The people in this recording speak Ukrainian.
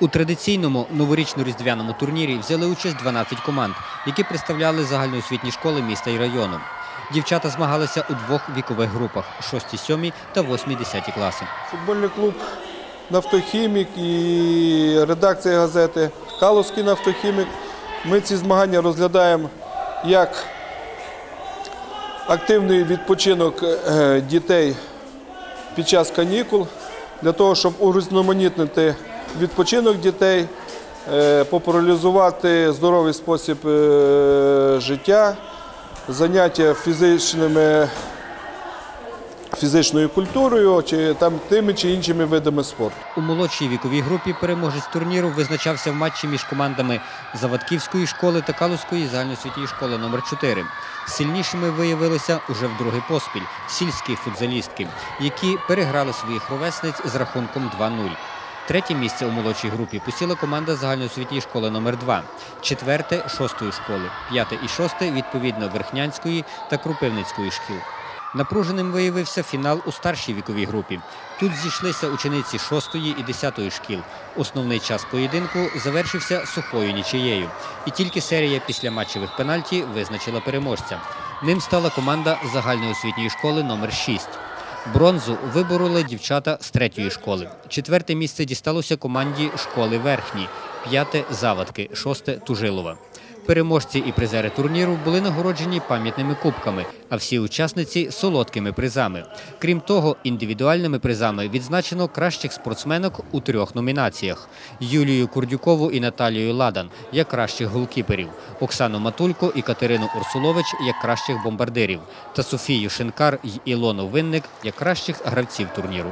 У традиційному новорічно-різдвяному турнірі взяли участь 12 команд, які представляли загальноосвітні школи міста і району. Дівчата змагалися у двох вікових групах 6-7 та 8-10 класи. Футбольний клуб Нафтохімік і редакція газети Калузький нафтохімік. Ми ці змагання розглядаємо як активний відпочинок е, дітей під час канікул, для того, щоб урізноманітнити відпочинок дітей, е, популяризувати здоровий спосіб е, життя, заняття фізичними фізичною культурою чи там тими чи іншими видами спорту. У молодшій віковій групі переможець турніру визначався в матчі між командами Завадківської школи та Калузької загальноосвітньої школи номер 4 Сильнішими виявилися уже в другий поспіль сільські футзалістки, які переграли своїх ровесниць з рахунком 2-0. Третє місце у молодшій групі посіла команда загальноосвітньої школи номер 2 четверте шостої школи, п'яте і шосте відповідно Верхнянської та Крупивницької шкіл. Напруженим виявився фінал у старшій віковій групі. Тут зійшлися учениці 6 і 10 шкіл. Основний час поєдинку завершився сухою нічиєю. І тільки серія після матчевих пенальті визначила переможця. Ним стала команда загальної освітньої школи номер 6 Бронзу вибороли дівчата з третьої школи. Четверте місце дісталося команді школи верхній, п'яте завадки, шосте Тужилова. Переможці і призери турніру були нагороджені пам'ятними кубками, а всі учасниці солодкими призами. Крім того, індивідуальними призами відзначено кращих спортсменок у трьох номінаціях: Юлію Курдюкову і Наталію Ладан як кращих голкіперів, Оксану Матулько і Катерину Урсулович як кращих бомбардирів, та Софію Шинкар й Ілону Винник як кращих гравців турніру.